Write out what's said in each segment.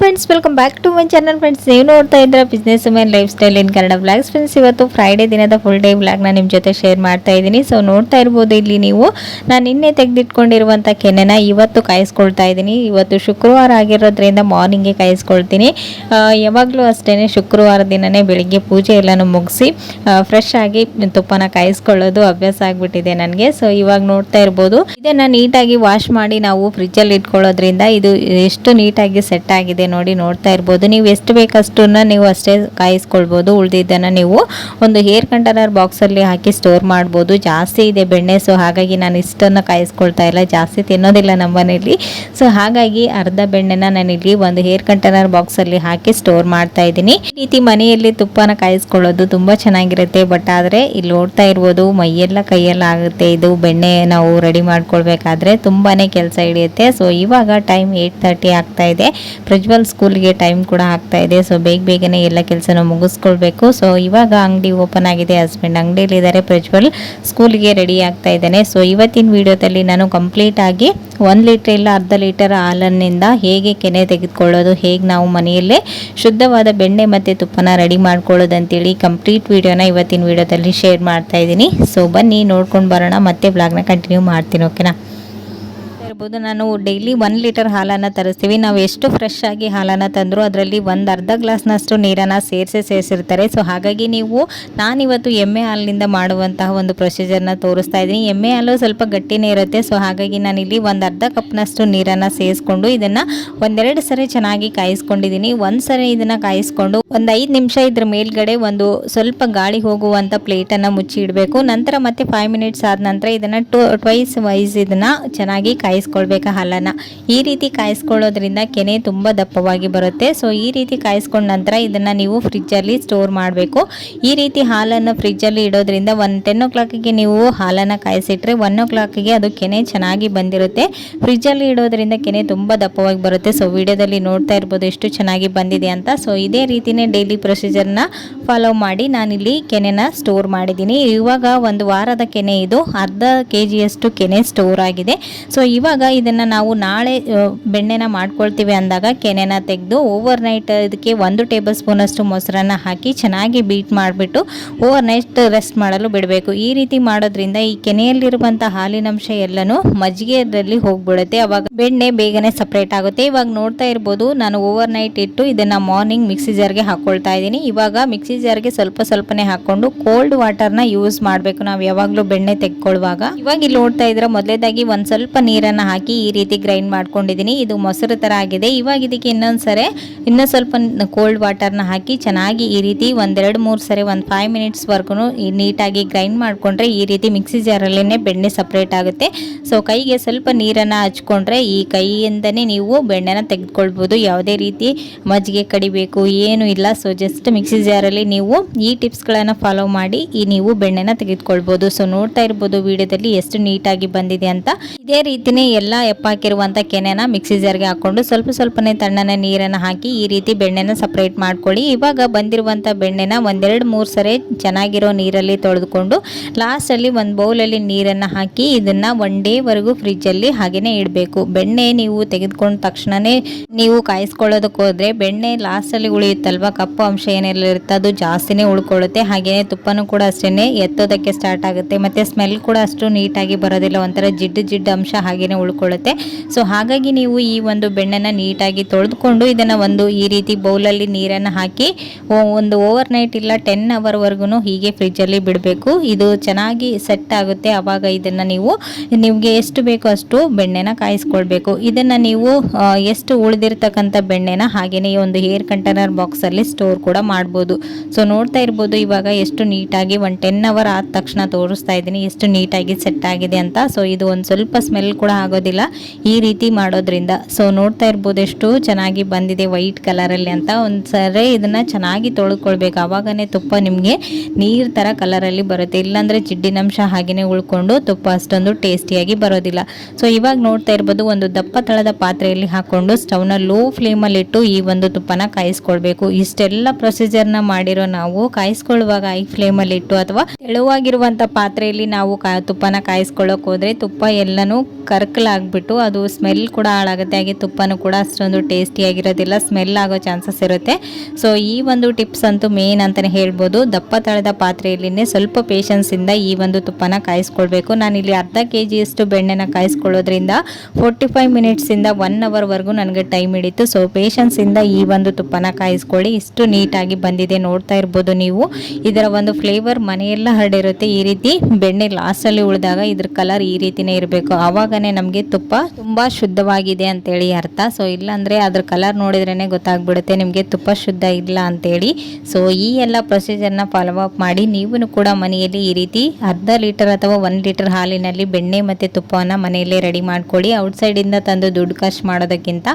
Friends welcome back to my channel friends ನೀವು ನೋಡ್ತಾ ಇದ್ರೆ business women lifestyle in Kannada blogs friends ಇವತ್ತು Friday ದಿನದ ಫುಲ್ ಡೇ ಬ್ಲಾಗ್ನ ನಿಮ್ಮ ಜೊತೆ ಶೇರ್ ಮಾಡ್ತಾ ಇದ್ದೀನಿ. ಸೊ ನೋಡ್ತಾ ಇರ್ಬೋದು ಇಲ್ಲಿ ನೀವು. ನಾನು ನಿನ್ನೆ ತೆಗೆದಿಟ್ಕೊಂಡಿರುವಂಥ ಕೆನೆನ ಇವತ್ತು ಕಾಯಿಸ್ಕೊಳ್ತಾ ಇದ್ದೀನಿ. ಇವತ್ತು ಶುಕ್ರವಾರ ಆಗಿರೋದ್ರಿಂದ ಮಾರ್ನಿಂಗೇ ಕಾಯಿಸ್ಕೊಳ್ತೀನಿ. ಯಾವಾಗಲೂ ಅಷ್ಟೇ ಶುಕ್ರವಾರ ದಿನನೇ ಬೆಳಿಗ್ಗೆ ಪೂಜೆ ಎಲ್ಲನೂ ಮುಗಿಸಿ ಫ್ರೆಶ್ ಆಗಿ ತುಪ್ಪನ ಕಾಯಿಸ್ಕೊಳ್ಳೋದು ಅಭ್ಯಾಸ ಆಗಿಬಿಟ್ಟಿದೆ ನನಗೆ. ಸೊ ಇವಾಗ ನೋಡ್ತಾ ಇರ್ಬೋದು. ಇದನ್ನು ನೀಟಾಗಿ ವಾಶ್ ಮಾಡಿ ನಾವು ಫ್ರಿಜ್ಜಲ್ಲಿ ಇಟ್ಕೊಳ್ಳೋದ್ರಿಂದ ಇದು ಎಷ್ಟು ನೀಟಾಗಿ ಸೆಟ್ ಆಗಿದೆ ನೋಡಿ ನೋಡ್ತಾ ಇರ್ಬೋದು. ನೀವು ಎಷ್ಟು ಬೇಕಷ್ಟನ್ನು ನೀವು ಅಷ್ಟೇ ಕಾಯಿಸ್ಕೊಳ್ಬೋದು. ಉಳಿದಿದ್ದನ್ನು ನೀವು ಒಂದು ಹೇರ್ ಕಂಟೈನರ್ ಬಾಕ್ಸಲ್ಲಿ ಹಾಕಿ ಸ್ಟೋರ್ ಮಾಡ್ಬೋದು. ಜಾಸ್ತಿ ಇದೆ ಬೆಣ್ಣೆ ಸೊ ಹಾಗಾಗಿ ನಾನು ಇಷ್ಟನ್ನು ಕಾಯಿಸ್ಕೊಳ್ತಾ ಇಲ್ಲ. ಜಾಸ್ತಿ ತಿನ್ನೋದಿಲ್ಲ ನಮ್ಮ ಮನೆಯಲ್ಲಿ ಸೊ ಹಾಗಾಗಿ ಅರ್ಧ ಬೆಣ್ಣೆನ ನಾನಿಲ್ಲಿ ಒಂದು ಹೇರ್ ಕಂಟೈನರ್ ಬಾಕ್ಸಲ್ಲಿ ಹಾಕಿ ಸ್ಟೋರ್ ಮಾಡ್ತಾ ಇದ್ದೀನಿ. ಈ ರೀತಿ ಮನೆಯಲ್ಲಿ ತುಪ್ಪನ ಕಾಯಿಸ್ಕೊಳ್ಳೋದು ತುಂಬ ಚೆನ್ನಾಗಿರುತ್ತೆ. ಬಟ್ ಆದರೆ ಇಲ್ಲಿ ನೋಡ್ತಾ ಇರ್ಬೋದು, ಮೈಯೆಲ್ಲ ಕೈಯೆಲ್ಲ ಆಗುತ್ತೆ. ಇದು ಬೆಣ್ಣೆ ನಾವು ರೆಡಿ ಮಾಡ್ಕೊಳ್ಬೇಕಾದ್ರೆ ತುಂಬಾ ಕೆಲಸ ಹಿಡಿಯುತ್ತೆ. ಸೊ ಇವಾಗ ಟೈಮ್ ಏಯ್ಟ್ ತರ್ಟಿ ಆಗ್ತಾ ಇದೆ. ಸ್ಕೂಲ್ಗೆ ಟೈಮ್ ಕೂಡ ಆಗ್ತಾ ಇದೆ. ಸೊ ಬೇಗ ಬೇಗನೆ ಎಲ್ಲ ಕೆಲಸನ ಮುಗಿಸ್ಕೊಳ್ಬೇಕು. ಸೊ ಇವಾಗ ಅಂಗಡಿ ಓಪನ್ ಆಗಿದೆ. ಹಸ್ಬೆಂಡ್ ಅಂಗಡಿಯಲ್ಲಿದ್ದಾರೆ. ಪ್ರಜ್ವಲ್ ಸ್ಕೂಲ್ಗೆ ರೆಡಿ ಆಗ್ತಾ ಇದ್ದಾನೆ. ಸೊ ಇವತ್ತಿನ ವಿಡಿಯೋದಲ್ಲಿ ನಾನು ಕಂಪ್ಲೀಟ್ ಆಗಿ ಒಂದು ಲೀಟರ್ ಇಲ್ಲ ಅರ್ಧ ಲೀಟರ್ ಹಾಲನ್ನಿಂದ ಹೇಗೆ ಕೆನೆ ತೆಗೆದುಕೊಳ್ಳೋದು, ಹೇಗೆ ನಾವು ಮನೆಯಲ್ಲೇ ಶುದ್ಧವಾದ ಬೆಣ್ಣೆ ಮತ್ತು ತುಪ್ಪನ ರೆಡಿ ಮಾಡ್ಕೊಳ್ಳೋದು ಅಂತೇಳಿ ಕಂಪ್ಲೀಟ್ ವಿಡಿಯೋನ ಇವತ್ತಿನ ವಿಡಿಯೋದಲ್ಲಿ ಶೇರ್ ಮಾಡ್ತಾ ಇದ್ದೀನಿ. ಸೊ ಬನ್ನಿ, ನೋಡ್ಕೊಂಡು ಬರೋಣ. ಮತ್ತೆ ಬ್ಲಾಗ್ನ ಕಂಟಿನ್ಯೂ ಮಾಡ್ತೀನಿ ಓಕೆನಾ ಇರ್ಬೋದು ನಾನು ಡೈಲಿ ಒನ್ ಲೀಟರ್ ಹಾಲನ್ನು ತರಿಸ್ತೀವಿ. ನಾವು ಎಷ್ಟು ಫ್ರೆಶ್ ಆಗಿ ಹಾಲನ್ನು ತಂದರೂ ಅದರಲ್ಲಿ ಒಂದು ಅರ್ಧ ಗ್ಲಾಸ್ನಷ್ಟು ನೀರನ್ನು ಸೇರಿಸಿ ಸೇರಿಸಿರ್ತಾರೆ. ಸೊ ಹಾಗಾಗಿ ನೀವು, ನಾನಿವತ್ತು ಎಮ್ಮೆ ಹಾಲಿನಿಂದ ಮಾಡುವಂತಹ ಒಂದು ಪ್ರೊಸೀಜರ್ನ ತೋರಿಸ್ತಾ ಇದ್ದೀನಿ. ಎಮ್ಮೆ ಹಾಲು ಸ್ವಲ್ಪ ಗಟ್ಟಿನೇ ಇರುತ್ತೆ. ಸೊ ಹಾಗಾಗಿ ನಾನಿಲ್ಲಿ ಒಂದು ಅರ್ಧ ಕಪ್ನಷ್ಟು ನೀರನ್ನು ಸೇರಿಸ್ಕೊಂಡು ಇದನ್ನು ಒಂದೆರಡು ಸರಿ ಚೆನ್ನಾಗಿ ಕಾಯಿಸ್ಕೊಂಡಿದ್ದೀನಿ. ಒಂದು ಸರಿ ಇದನ್ನು ಕಾಯಿಸ್ಕೊಂಡು ಒಂದು ಐದು ನಿಮಿಷ ಇದ್ರ ಮೇಲ್ಗಡೆ ಒಂದು ಸ್ವಲ್ಪ ಗಾಳಿ ಹೋಗುವಂಥ ಪ್ಲೇಟನ್ನು ಮುಚ್ಚಿ ಇಡಬೇಕು ನಂತರ ಮತ್ತೆ ಫೈವ್ ಮಿನಿಟ್ಸ್ ಆದ ನಂತರ ಇದನ್ನು ಟು ಟ್ವೈಸ್ ವೈಸ್ ಇದನ್ನು ಚೆನ್ನಾಗಿ ಕಾಯಿಸ್ಕೊಳ್ಬೇಕು? ಹಾಲನ್ನು ಈ ರೀತಿ ಕಾಯಿಸ್ಕೊಳ್ಳೋದ್ರಿಂದ ಕೆನೆ ತುಂಬ ದಪ್ಪವಾಗಿ ಬರುತ್ತೆ. ಸೊ ಈ ರೀತಿ ಕಾಯಿಸ್ಕೊಂಡ ನಂತರ ಇದನ್ನು ನೀವು ಫ್ರಿಜ್ಜಲ್ಲಿ ಸ್ಟೋರ್ ಮಾಡಬೇಕು. ಈ ರೀತಿ ಹಾಲನ್ನು ಫ್ರಿಜ್ಜಲ್ಲಿ ಇಡೋದ್ರಿಂದ ಒನ್ ಟೆನ್ ಓ ಕ್ಲಾಕಿಗೆ ನೀವು ಹಾಲನ್ನು ಕಾಯಿಸಿಟ್ರೆ ಒನ್ ಓ ಕ್ಲಾಕಿಗೆ ಅದು ಕೆನೆ ಚೆನ್ನಾಗಿ ಬಂದಿರುತ್ತೆ. ಫ್ರಿಜ್ಜಲ್ಲಿ ಇಡೋದ್ರಿಂದ ಕೆನೆ ತುಂಬ ದಪ್ಪವಾಗಿ ಬರುತ್ತೆ. ಸೊ ವಿಡಿಯೋದಲ್ಲಿ ನೋಡ್ತಾ ಇರ್ಬೋದು ಎಷ್ಟು ಚೆನ್ನಾಗಿ ಬಂದಿದೆ ಅಂತ. ಸೊ ಇದೇ ರೀತಿಯೇ ಡೈಲಿ ಪ್ರೊಸೀಜರ್ನ ಫಾಲೋ ಮಾಡಿ ನಾನಿಲ್ಲಿ ಕೆನೆನ ಸ್ಟೋರ್ ಮಾಡಿದ್ದೀನಿ. ಇವಾಗ ಒಂದು ವಾರದ ಕೆನೆ ಇದು. ಅರ್ಧ ಕೆ ಜಿಯಷ್ಟು ಕೆನೆ ಸ್ಟೋರ್ ಆಗಿದೆ. ಸೊ ಇವಾಗ ಇದನ್ನು ನಾವು ನಾಳೆ ಬೆಣ್ಣೆನ ಮಾಡ್ಕೊಳ್ತೀವಿ ಅಂದಾಗ ಕೆನೆನ ತೆಗೆದು ಓವರ್ ನೈಟ್ ಇದಕ್ಕೆ ಒಂದು ಟೇಬಲ್ ಸ್ಪೂನಷ್ಟು ಮೊಸರನ್ನ ಹಾಕಿ ಚೆನ್ನಾಗಿ ಬೀಟ್ ಮಾಡಿಬಿಟ್ಟು ಓವರ್ ನೈಟ್ ರೆಸ್ಟ್ ಮಾಡಲು ಬಿಡಬೇಕು. ಈ ರೀತಿ ಮಾಡೋದ್ರಿಂದ ಈ ಕೆನೆಯಲ್ಲಿರುವಂಥ ಹಾಲಿನಂಶ ಎಲ್ಲನೂ ಮಜ್ಜಿಗೆಯಲ್ಲಿ ಹೋಗ್ಬಿಡುತ್ತೆ. ಅವಾಗ ಬೆಣ್ಣೆ ಬೇಗನೆ ಸಪ್ರೇಟ್ ಆಗುತ್ತೆ. ಇವಾಗ ನೋಡ್ತಾ ಇರ್ಬೋದು, ನಾನು ಓವರ್ ನೈಟ್ ಇಟ್ಟು ಇದನ್ನು ಮಾರ್ನಿಂಗ್ ಮಿಕ್ಸಿ ಜಾರ್ಗೆ ಹಾಕ್ಕೊಳ್ತಾ ಇದ್ದೀನಿ. ಇವಾಗ ಮಿಕ್ಸಿ ಜಾರ್ಗೆ ಸ್ವಲ್ಪ ಸ್ವಲ್ಪನೇ ಹಾಕ್ಕೊಂಡು ಕೋಲ್ಡ್ ವಾಟರ್ನ ಯೂಸ್ ಮಾಡಬೇಕು. ನಾವು ಯಾವಾಗಲೂ ಬೆಣ್ಣೆ ತೆಕ್ಕೊಳ್ಳುವಾಗ ಇವಾಗ ಇಲ್ಲಿ ನೋಡ್ತಾ ಇದ್ರೆ ಮೊದಲೇದಾಗಿ ಒಂದು ಸ್ವಲ್ಪ ನೀರನ್ನು ಹಾಕಿ ಈ ರೀತಿ ಗ್ರೈಂಡ್ ಮಾಡ್ಕೊಂಡಿದ್ದೀನಿ. ಇದು ಮೊಸರು ಥರ ಆಗಿದೆ. ಇವಾಗ ಇದಕ್ಕೆ ಇನ್ನೊಂದು ಸರಿ, ಇನ್ನೂ ಸ್ವಲ್ಪ ಕೋಲ್ಡ್ ವಾಟರ್ನ ಹಾಕಿ ಚೆನ್ನಾಗಿ ಈ ರೀತಿ ಒಂದೆರಡು ಮೂರು ಸರಿ, ಒಂದು ಫೈವ್ ಮಿನಿಟ್ಸ್ವರೆಗೂ ನೀಟಾಗಿ ಗ್ರೈಂಡ್ ಮಾಡಿಕೊಂಡ್ರೆ ಈ ರೀತಿ ಮಿಕ್ಸಿ ಜಾರಲ್ಲೇ ಬೆಣ್ಣೆ ಸಪ್ರೇಟ್ ಆಗುತ್ತೆ. ಸೊ ಕೈಗೆ ಸ್ವಲ್ಪ ನೀರನ್ನು ಹಚ್ಕೊಂಡ್ರೆ ಈ ಕೈಯಿಂದನೇ ನೀವು ಬೆಣ್ಣೆನ ತೆಗೆದುಕೊಳ್ಬೋದು. ಯಾವುದೇ ರೀತಿ ಮಜ್ಜಿಗೆ ಕಡಿಬೇಕು, ಏನು ಇಲ್ಲ. ಸೊ ಜಸ್ಟ್ ಮಿಕ್ಸಿ ಜಾರಲ್ಲಿ ನೀವು ಈ ಟಿಪ್ಸ್ಗಳನ್ನು ಫಾಲೋ ಮಾಡಿ ಈ ನೀವು ಬೆಣ್ಣೆನ ತೆಗೆದುಕೊಳ್ಬೋದು. ಸೊ ನೋಡ್ತಾ ಇರ್ಬೋದು ವಿಡಿಯೋದಲ್ಲಿ ಎಷ್ಟು ನೀಟಾಗಿ ಬಂದಿದೆ ಅಂತ. ಇದೇ ರೀತಿನೇ ಎಲ್ಲ ಎಪ್ಪಾಕಿರುವಂಥ ಕೆನೆನ ಮಿಕ್ಸಿ ಜಾರ್ಗೆ ಹಾಕ್ಕೊಂಡು ಸ್ವಲ್ಪ ಸ್ವಲ್ಪನೇ ತಣ್ಣನೆ ನೀರನ್ನು ಹಾಕಿ ಈ ರೀತಿ ಬೆಣ್ಣೆನ ಸಪ್ರೇಟ್ ಮಾಡ್ಕೊಳ್ಳಿ. ಇವಾಗ ಬಂದಿರುವಂಥ ಬೆಣ್ಣೆನ ಒಂದೆರಡು ಮೂರು ಸರಿ ಚೆನ್ನಾಗಿರೋ ನೀರಲ್ಲಿ ತೊಳೆದುಕೊಂಡು ಲಾಸ್ಟಲ್ಲಿ ಒಂದು ಬೌಲಲ್ಲಿ ನೀರನ್ನು ಹಾಕಿ ಇದನ್ನು ಒನ್ ಡೇವರೆಗೂ ಫ್ರಿಜ್ಜಲ್ಲಿ ಹಾಗೆಯೇ ಇಡಬೇಕು. ಬೆಣ್ಣೆ ನೀವು ತೆಗೆದುಕೊಂಡ ತಕ್ಷಣವೇ ನೀವು ಕಾಯಿಸ್ಕೊಳ್ಳೋದಕ್ಕೆ ಹೋದರೆ ಬೆಣ್ಣೆ ಲಾಸ್ಟಲ್ಲಿ ಉಳಿಯುತ್ತಲ್ವ? ಕಪ್ಪು ಅಂಶ ಏನೆಲ್ಲ ಇರುತ್ತೆ ಅದು ಜಾಸ್ತಿನೇ ಉಳ್ಕೊಳ್ಳುತ್ತೆ. ಹಾಗೆಯೇ ತುಪ್ಪನೂ ಕೂಡ ಅಷ್ಟೇ ಎತ್ತೋದಕ್ಕೆ ಸ್ಟಾರ್ಟ್ ಆಗುತ್ತೆ. ಮತ್ತು ಸ್ಮೆಲ್ ಕೂಡ ಅಷ್ಟು ನೀಟಾಗಿ ಬರೋದಿಲ್ಲ. ಒಂಥರ ಜಿಡ್ಡು ಜಿಡ್ಡು ಅಂಶ ಹಾಗೇನೆ ಉಳ್ಕೊಳ್ಳುತ್ತೆ. ಸೊ ಹಾಗಾಗಿ ನೀವು ಈ ಒಂದು ಬೆಣ್ಣೆನ ನೀಟಾಗಿ ತೊಳೆದುಕೊಂಡು ಇದನ್ನು ಒಂದು ಈ ರೀತಿ ಬೌಲಲ್ಲಿ ನೀರನ್ನು ಹಾಕಿ ಒಂದು ಓವರ್ ನೈಟ್ ಇಲ್ಲ ಟೆನ್ ಅವರ್ವರೆಗೂ ಹೀಗೆ ಫ್ರಿಜ್ಜಲ್ಲಿ ಬಿಡಬೇಕು. ಇದು ಚೆನ್ನಾಗಿ ಸೆಟ್ ಆಗುತ್ತೆ. ಆವಾಗ ಇದನ್ನು ನೀವು, ನಿಮಗೆ ಎಷ್ಟು ಬೇಕೋ ಅಷ್ಟು ಬೆಣ್ಣೆನ ಕಾಯಿಸ್ಕೊಳ್ಬೇಕು. ಇದನ್ನು ನೀವು ಎಷ್ಟು ಉಳಿದಿರ್ತಕ್ಕಂಥ ಬೆಣ್ಣೆನ ಹಾಗೆಯೇ ಒಂದು ಹೇರ್ ಕಂಟೈನರ್ ಬಾಕ್ಸಲ್ಲಿ ಸ್ಟೋರ್ ಕೂಡ ಮಾಡ್ಬೋದು. ಸೊ ನೋಡ್ತಾ ಇರ್ಬೋದು ಇವಾಗ ಎಷ್ಟು ನೀಟಾಗಿ ಒಂದು ಟೆನ್ ಅವರ್ ಆದ ತಕ್ಷಣ ತೋರಿಸ್ತಾ ಇದ್ದೀನಿ. ಎಷ್ಟು ನೀಟಾಗಿ ಸೆಟ್ ಆಗಿದೆ ಅಂತ. ಸೊ ಇದು ಒಂದು ಸ್ವಲ್ಪ ಸ್ಮೆಲ್ ಕೂಡ ಆಗೋದಿಲ್ಲ. ಈ ರೀತಿ ಮಾಡೋದ್ರಿಂದ. ಸೊ ನೋಡ್ತಾ ಇರ್ಬೋದು ಎಷ್ಟು ಚೆನ್ನಾಗಿ ಬಂದಿದೆ ವೈಟ್ ಕಲರಲ್ಲಿ ಅಂತ. ಒಂದು ಸರಿ ಇದನ್ನು ಚೆನ್ನಾಗಿ ತೊಳ್ಕೊಳ್ಬೇಕು. ಆವಾಗನೇ ತುಪ್ಪ ನಿಮಗೆ ನೀರು ಥರ ಕಲರಲ್ಲಿ ಬರುತ್ತೆ. ಇಲ್ಲಾಂದರೆ ಜಿಡ್ಡಿನಂಶ ಹಾಗೆಯೇ ಉಳ್ಕೊಂಡು ತುಪ್ಪ ಅಷ್ಟೊಂದು ಟೇಸ್ಟಿಯಾಗಿ ಬರೋದಿಲ್ಲ. ಸೊ ಇವಾಗ ನೋಡ್ತಾ ಇರ್ಬೋದು ಒಂದು ದಪ್ಪ ತಳದ ಪಾತ್ರೆಯಲ್ಲಿ ಹಾಕ್ಕೊಂಡು ಸ್ಟವ್ನ ಲೋ ಫ್ಲೇಮಲ್ಲಿಟ್ಟು ಈ ಒಂದು ತುಪ್ಪನ ಕಾಯಿಸ್ಕೊಳ್ಬೇಕು. ಇಷ್ಟೆಲ್ಲ ಪ್ರೊಸೀಜರ್ನ ಮಾಡಿರೋ ನಾವು ಕಾಯಿಸ್ಕೊಳ್ಳುವಾಗ ಐ ಫ್ಲೇಮಲ್ಲಿಟ್ಟು ಅಥವಾ ತೆಳುವಾಗಿರುವಂಥ ಪಾತ್ರೆಯಲ್ಲಿ ನಾವು ಕಾ ತುಪ್ಪನ ಕಾಯಿಸ್ಕೊಳ್ಳೋಕೆ ಹೋದರೆ ತುಪ್ಪ ಎಲ್ಲನೂ ಕರ್ಕಲಾಗಿ ಮಿಂಗಲ್ ಆಗಿಬಿಟ್ಟು ಅದು ಸ್ಮೆಲ್ ಕೂಡ ಹಾಳಾಗುತ್ತೆ. ಹಾಗೆ ತುಪ್ಪನೂ ಕೂಡ ಅಷ್ಟೊಂದು ಟೇಸ್ಟಿಯಾಗಿರೋದಿಲ್ಲ ಸ್ಮೆಲ್ ಆಗೋ ಚಾನ್ಸಸ್ ಇರುತ್ತೆ. ಸೊ ಈ ಒಂದು ಟಿಪ್ಸ್ ಅಂತೂ ಮೇನ್ ಅಂತಲೇ ಹೇಳ್ಬೋದು. ದಪ್ಪ ತಳದ ಪಾತ್ರೆಯಲ್ಲಿನೇ ಸ್ವಲ್ಪ ಪೇಷನ್ಸಿಂದ ಈ ಒಂದು ತುಪ್ಪನ ಕಾಯಿಸ್ಕೊಳ್ಬೇಕು. ಇಲ್ಲಿ ಅರ್ಧ ಕೆ ಜಿಯಷ್ಟು ಬೆಣ್ಣೆನ ಕಾಯಿಸ್ಕೊಳ್ಳೋದ್ರಿಂದ ಫೋರ್ಟಿ ಫೈವ್ ಮಿನಿಟ್ಸಿಂದ ಒನ್ ಅವರ್ವರೆಗೂ ನನಗೆ ಟೈಮ್ ಹಿಡಿತು. ಸೊ ಪೇಷನ್ಸಿಂದ ಈ ಒಂದು ತುಪ್ಪನ ಕಾಯಿಸ್ಕೊಳ್ಳಿ. ಇಷ್ಟು ನೀಟಾಗಿ ಬಂದಿದೆ ನೋಡ್ತಾ ಇರ್ಬೋದು ನೀವು. ಇದರ ಒಂದು ಫ್ಲೇವರ್ ಮನೆಯೆಲ್ಲ ಹರಡಿರುತ್ತೆ. ಈ ರೀತಿ ಬೆಣ್ಣೆ ಲಾಸ್ಟಲ್ಲಿ ಉಳಿದಾಗ ಇದ್ರ ಕಲರ್ ಈ ರೀತಿನೇ ಇರಬೇಕು. ಆವಾಗನೇ ತುಪ್ಪ ತುಂಬ ಶುದ್ಧವಾಗಿದೆ ಅಂತೇಳಿ ಅರ್ಥ. ಸೊ ಇಲ್ಲಾಂದರೆ ಅದ್ರ ಕಲರ್ ನೋಡಿದ್ರೇ ಗೊತ್ತಾಗ್ಬಿಡುತ್ತೆ ನಿಮಗೆ ತುಪ್ಪ ಶುದ್ಧ ಇಲ್ಲ ಅಂತೇಳಿ. ಸೊ ಈ ಎಲ್ಲ ಪ್ರೊಸೀಜರ್ನ ಫಾಲೋ ಅಪ್ ಮಾಡಿ ನೀವು ಕೂಡ ಮನೆಯಲ್ಲಿ ಈ ರೀತಿ ಅರ್ಧ ಲೀಟರ್ ಅಥವಾ ಒಂದು ಲೀಟರ್ ಹಾಲಿನಲ್ಲಿ ಬೆಣ್ಣೆ ಮತ್ತು ತುಪ್ಪವನ್ನು ಮನೆಯಲ್ಲೇ ರೆಡಿ ಮಾಡ್ಕೊಳ್ಳಿ. ಔಟ್ಸೈಡಿಂದ ತಂದು ದುಡ್ಡು ಖರ್ಚು ಮಾಡೋದಕ್ಕಿಂತ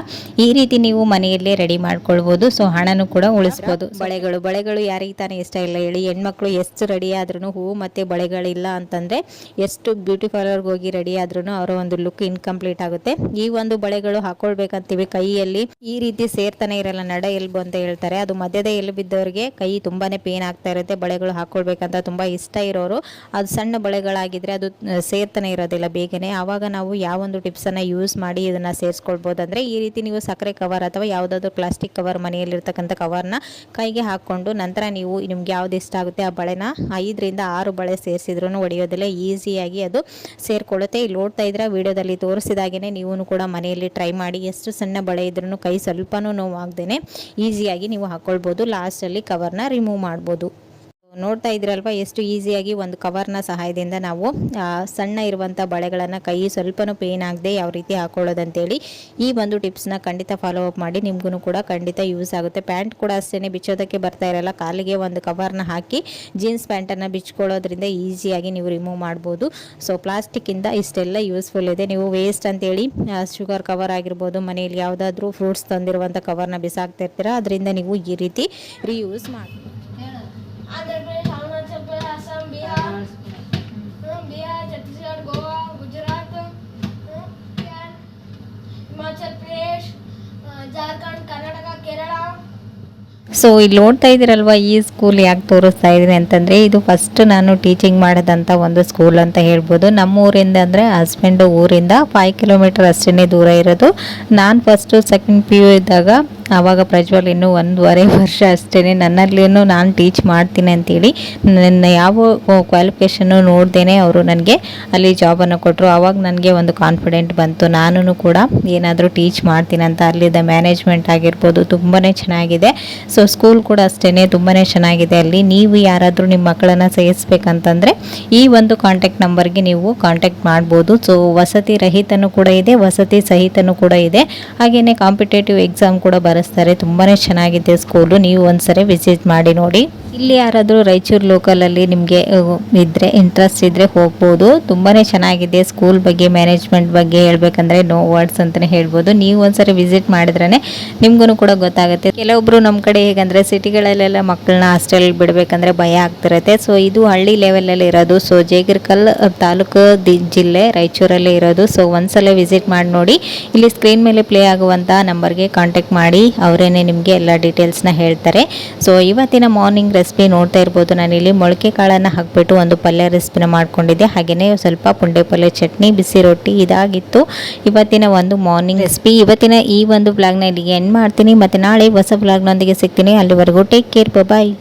ಈ ರೀತಿ ನೀವು ಮನೆಯಲ್ಲೇ ರೆಡಿ ಮಾಡ್ಕೊಳ್ಬೋದು. ಸೊ ಹಣನೂ ಕೂಡ ಉಳಿಸ್ಬೋದು. ಬಳೆಗಳು ಬಳೆಗಳು ಯಾರಿಗೆ ತಾನೇ ಇಷ್ಟ ಇಲ್ಲ ಹೇಳಿ. ಹೆಣ್ಮಕ್ಳು ಎಷ್ಟು ರೆಡಿ ಆದ್ರೂ ಹೂವು ಮತ್ತು ಬಳೆಗಳಿಲ್ಲ ಅಂತಂದರೆ ಎಷ್ಟು ಬ್ಯೂಟಿ ಪಾರ್ಲರ್ಗೆ ಹೋಗಿ ರೆಡಿ ಆದ್ರೂ ಅವರ ಒಂದು ಲುಕ್ ಇನ್ಕಂಪ್ಲೀಟ್ ಆಗುತ್ತೆ. ಈ ಒಂದು ಬಳೆಗಳು ಹಾಕೊಳ್ಬೇಕಂತೀವಿ. ಕೈಯಲ್ಲಿ ಈ ರೀತಿ ಸೇರ್ತಾನೆ ಇರಲ್ಲ, ನಡ ಎಲ್ಬು ಅಂತ ಹೇಳ್ತಾರೆ. ಅದು ಮಧ್ಯದ ಎಲ್ಬು ಬಿದ್ದವರಿಗೆ ಕೈ ತುಂಬಾನೇ ಪೇನ್ ಆಗ್ತಾ ಇರುತ್ತೆ. ಬಳೆಗಳು ಹಾಕೊಳ್ಬೇಕಂತ ತುಂಬಾ ಇಷ್ಟ ಇರೋರು. ಅದು ಸಣ್ಣ ಬಳೆಗಳಾಗಿದ್ರೆ ಅದು ಸೇರ್ತಾನೆ ಇರೋದಿಲ್ಲ ಬೇಗನೆ. ಆವಾಗ ನಾವು ಯಾವೊಂದು ಅನ್ನ ಯೂಸ್ ಮಾಡಿ ಇದನ್ನ ಸೇರಿಸ್ಕೊಳ್ಬೋದು ಅಂದ್ರೆ ಈ ರೀತಿ ನೀವು ಸಕ್ಕರೆ ಕವರ್ ಅಥವಾ ಯಾವುದಾದ್ರೂ ಪ್ಲಾಸ್ಟಿಕ್ ಕವರ್ ಮನೆಯಲ್ಲಿರ್ತಕ್ಕಂಥ ಕವರ್ನ ಕೈಗೆ ಹಾಕೊಂಡು ನಂತರ ನೀವು ನಿಮ್ಗೆ ಯಾವ್ದು ಇಷ್ಟ ಆಗುತ್ತೆ ಆ ಬಳೆನ ಐದರಿಂದ ಆರು ಬಳೆ ಸೇರಿಸಿದ್ರು ಒಡೆಯೋದಿಲ್ಲ. ಈಸಿಯಾಗಿ ಅದು ಸೇರ್ಕೊಳ್ಳುತ್ತೆ. ಇಲ್ಲಿ ನೋಡ್ತಾ ಇದ್ರೆ ವಿಡಿಯೋದಲ್ಲಿ ತೋರಿಸಿದಾಗೇ ನೀವು ಕೂಡ ಮನೆಯಲ್ಲಿ ಟ್ರೈ ಮಾಡಿ ಎಷ್ಟು ಸಣ್ಣ ಬಳೆ ಇದ್ರೂ ಕೈ ಸ್ವಲ್ಪನೂ ನೋವಾಗ್ದೇ ಈಸಿಯಾಗಿ ನೀವು ಹಾಕ್ಕೊಳ್ಬೋದು ಲಾಸ್ಟಲ್ಲಿ ಕವರ್ನ ರಿಮೂವ್ ಮಾಡ್ಬೋದು. ನೋಡ್ತಾ ಇದ್ರಲ್ವ ಎಷ್ಟು ಈಸಿಯಾಗಿ ಒಂದು ಕವರ್ನ ಸಹಾಯದಿಂದ ನಾವು ಸಣ್ಣ ಇರುವಂಥ ಬಳೆಗಳನ್ನು ಕೈ ಸ್ವಲ್ಪನೂ ಪೇನ್ ಆಗದೆ ಯಾವ ರೀತಿ ಹಾಕೊಳ್ಳೋದಂತೇಳಿ ಈ ಒಂದು ಟಿಪ್ಸ್ನ ಖಂಡಿತ ಫಾಲೋ ಅಪ್ ಮಾಡಿ ನಿಮ್ಗೂ ಕೂಡ ಖಂಡಿತ ಯೂಸ್ ಆಗುತ್ತೆ. ಪ್ಯಾಂಟ್ ಕೂಡ ಅಷ್ಟೇ ಬಿಚ್ಚೋದಕ್ಕೆ ಬರ್ತಾ ಇರಲ್ಲ, ಕಾಲಿಗೆ ಒಂದು ಕವರ್ನ ಹಾಕಿ ಜೀನ್ಸ್ ಪ್ಯಾಂಟನ್ನು ಬಿಚ್ಕೊಳ್ಳೋದ್ರಿಂದ ಈಸಿಯಾಗಿ ನೀವು ರಿಮೂವ್ ಮಾಡ್ಬೋದು. ಸೊ ಪ್ಲಾಸ್ಟಿಕ್ಕಿಂದ ಇಷ್ಟೆಲ್ಲ ಯೂಸ್ಫುಲ್ ಇದೆ. ನೀವು ವೇಸ್ಟ್ ಅಂತೇಳಿ ಶುಗರ್ ಕವರ್ ಆಗಿರ್ಬೋದು, ಮನೆಯಲ್ಲಿ ಯಾವುದಾದ್ರೂ ಫ್ರೂಟ್ಸ್ ತಂದಿರುವಂಥ ಕವರ್ನ ಬಿಸಾಕ್ತಿರ್ತೀರ ಅದರಿಂದ ನೀವು ಈ ರೀತಿ ರೀಯೂಸ್ ಮಾಡಿ ಹಿಮಾಚಲ್ ಪ್ರದೇಶ್ ಜಾರ್ಖಂಡ್, ಕರ್ನಾಟಕ, ಕೇರಳ. ಸೊ ಇಲ್ಲಿ ನೋಡ್ತಾ ಇದ್ದೀರಲ್ವ, ಈ ಸ್ಕೂಲ್ ಯಾಕೆ ತೋರಿಸ್ತಾ ಇದ್ದೀನಿ ಅಂತಂದರೆ, ಇದು ಫಸ್ಟ್ ನಾನು ಟೀಚಿಂಗ್ ಮಾಡಿದಂಥ ಒಂದು ಸ್ಕೂಲ್ ಅಂತ ಹೇಳ್ಬೋದು. ನಮ್ಮ ಊರಿಂದ ಅಂದರೆ ಹಸ್ಬೆಂಡು ಊರಿಂದ ಫೈವ್ ಕಿಲೋಮೀಟರ್ ಅಷ್ಟೇ ದೂರ ಇರೋದು. ನಾನು ಫಸ್ಟು ಸೆಕೆಂಡ್ ಪಿ ಯು ಇದ್ದಾಗ ಆವಾಗ ಪ್ರಜ್ವಲ್ ಇನ್ನೂ ಒಂದೂವರೆ ವರ್ಷ ಅಷ್ಟೇ ನನ್ನಲ್ಲಿನೂ ನಾನು ಟೀಚ್ ಮಾಡ್ತೀನಿ ಅಂತೇಳಿ ನನ್ನ ಯಾವ ಕ್ವಾಲಿಫಿಕೇಷನ್ನು ನೋಡ್ದೇನೆ ಅವರು ನನಗೆ ಅಲ್ಲಿ ಜಾಬನ್ನು ಕೊಟ್ಟರು ಆವಾಗ ನನಗೆ ಒಂದು ಕಾನ್ಫಿಡೆಂಟ್ ಬಂತು. ನಾನು ಕೂಡ ಏನಾದರೂ ಟೀಚ್ ಮಾಡ್ತೀನಿ ಅಂತ. ಅಲ್ಲಿದ್ದ ಮ್ಯಾನೇಜ್ಮೆಂಟ್ ಆಗಿರ್ಬೋದು ತುಂಬಾ ಚೆನ್ನಾಗಿದೆ. ಸೊ ಸ್ಕೂಲ್ ಕೂಡ ಅಷ್ಟೇ ತುಂಬಾ ಚೆನ್ನಾಗಿದೆ ಅಲ್ಲಿ. ನೀವು ಯಾರಾದರೂ ನಿಮ್ಮ ಮಕ್ಕಳನ್ನು ಸೇರಿಸ್ಬೇಕಂತಂದರೆ ಈ ಒಂದು ಕಾಂಟ್ಯಾಕ್ಟ್ ನಂಬರ್ಗೆ ನೀವು ಕಾಂಟ್ಯಾಕ್ಟ್ ಮಾಡ್ಬೋದು. ಸೊ ವಸತಿ ರಹಿತನೂ ಕೂಡ ಇದೆ, ವಸತಿ ಸಹಿತನೂ ಕೂಡ ಇದೆ. ಹಾಗೆಯೇ ಕಾಂಪಿಟೇಟಿವ್ ಎಕ್ಸಾಮ್ ಕೂಡ ಬರೆಸ್ತಾರೆ ತುಂಬಾ ಚೆನ್ನಾಗಿದೆ ಸ್ಕೂಲು ನೀವು ಒಂದ್ಸರಿ ವಿಸಿಟ್ ಮಾಡಿ ನೋಡಿ. ಇಲ್ಲಿ ಯಾರಾದರೂ ರಾಯಚೂರು ಲೋಕಲಲ್ಲಿ ನಿಮಗೆ ಇದ್ದರೆ ಇಂಟ್ರೆಸ್ಟ್ ಇದ್ದರೆ ಹೋಗ್ಬೋದು. ತುಂಬಾ ಚೆನ್ನಾಗಿದೆ ಸ್ಕೂಲ್ ಬಗ್ಗೆ ಮ್ಯಾನೇಜ್ಮೆಂಟ್ ಬಗ್ಗೆ ಹೇಳಬೇಕಂದ್ರೆ ನೋ ವರ್ಡ್ಸ್ ಅಂತಲೇ ಹೇಳ್ಬೋದು. ನೀವು ಒಂದ್ಸರಿ ವಿಸಿಟ್ ಮಾಡಿದ್ರೇ ನಿಮ್ಗೂ ಕೂಡ ಗೊತ್ತಾಗುತ್ತೆ. ಕೆಲವೊಬ್ರು ನಮ್ಮ ಕಡೆ ಹೇಗಂದರೆ ಸಿಟಿಗಳಲ್ಲೆಲ್ಲ ಮಕ್ಕಳನ್ನ ಹಾಸ್ಟೆಲ್ ಬಿಡಬೇಕಂದ್ರೆ ಭಯ ಆಗ್ತಿರುತ್ತೆ. ಸೊ ಇದು ಹಳ್ಳಿ ಲೆವೆಲಲ್ಲಿ ಇರೋದು. ಸೊ ಜೇಗರ್ಕಲ್ ತಾಲೂಕು ಜಿಲ್ಲೆ ರಾಯಚೂರಲ್ಲೇ ಇರೋದು. ಸೊ ಒಂದ್ಸಲ ವಿಸಿಟ್ ಮಾಡಿ ನೋಡಿ. ಇಲ್ಲಿ ಸ್ಕ್ರೀನ್ ಮೇಲೆ ಪ್ಲೇ ಆಗುವಂಥ ನಂಬರ್ಗೆ ಕಾಂಟ್ಯಾಕ್ಟ್ ಮಾಡಿ. ಅವರೇನೆ ನಿಮಗೆ ಎಲ್ಲ ಡೀಟೇಲ್ಸ್ನ ಹೇಳ್ತಾರೆ. ಸೊ ಇವತ್ತಿನ ಮಾರ್ನಿಂಗ್ ರೆಸಿಪಿ ನೋಡ್ತಾ ಇರ್ಬೋದು. ನಾನು ಇಲ್ಲಿ ಮೊಳಕೆ ಕಾಳನ್ನು ಹಾಕ್ಬಿಟ್ಟು ಒಂದು ಪಲ್ಯ ರೆಸಿಪಿನ ಮಾಡ್ಕೊಂಡಿದ್ದೆ. ಹಾಗೆಯೇ ಸ್ವಲ್ಪ ಪುಂಡೆ ಪಲ್ಯ ಚಟ್ನಿ ಬಿಸಿ ರೊಟ್ಟಿ ಇದಾಗಿತ್ತು. ಇವತ್ತಿನ ಒಂದು ಮಾರ್ನಿಂಗ್ ರೆಸಿಪಿ ಇವತ್ತಿನ ಈ ಒಂದು ಬ್ಲಾಗ್ನ ಇಲ್ಲಿಗೆ ಎಂಡ್ ಮಾಡ್ತೀನಿ. ಮತ್ತು ನಾಳೆ ಹೊಸ ಬ್ಲಾಗ್ನೊಂದಿಗೆ ಸಿಗ್ತೀನಿ. ಅಲ್ಲಿವರೆಗೂ ಟೇಕ್ ಕೇರ್ ಬಾಯ್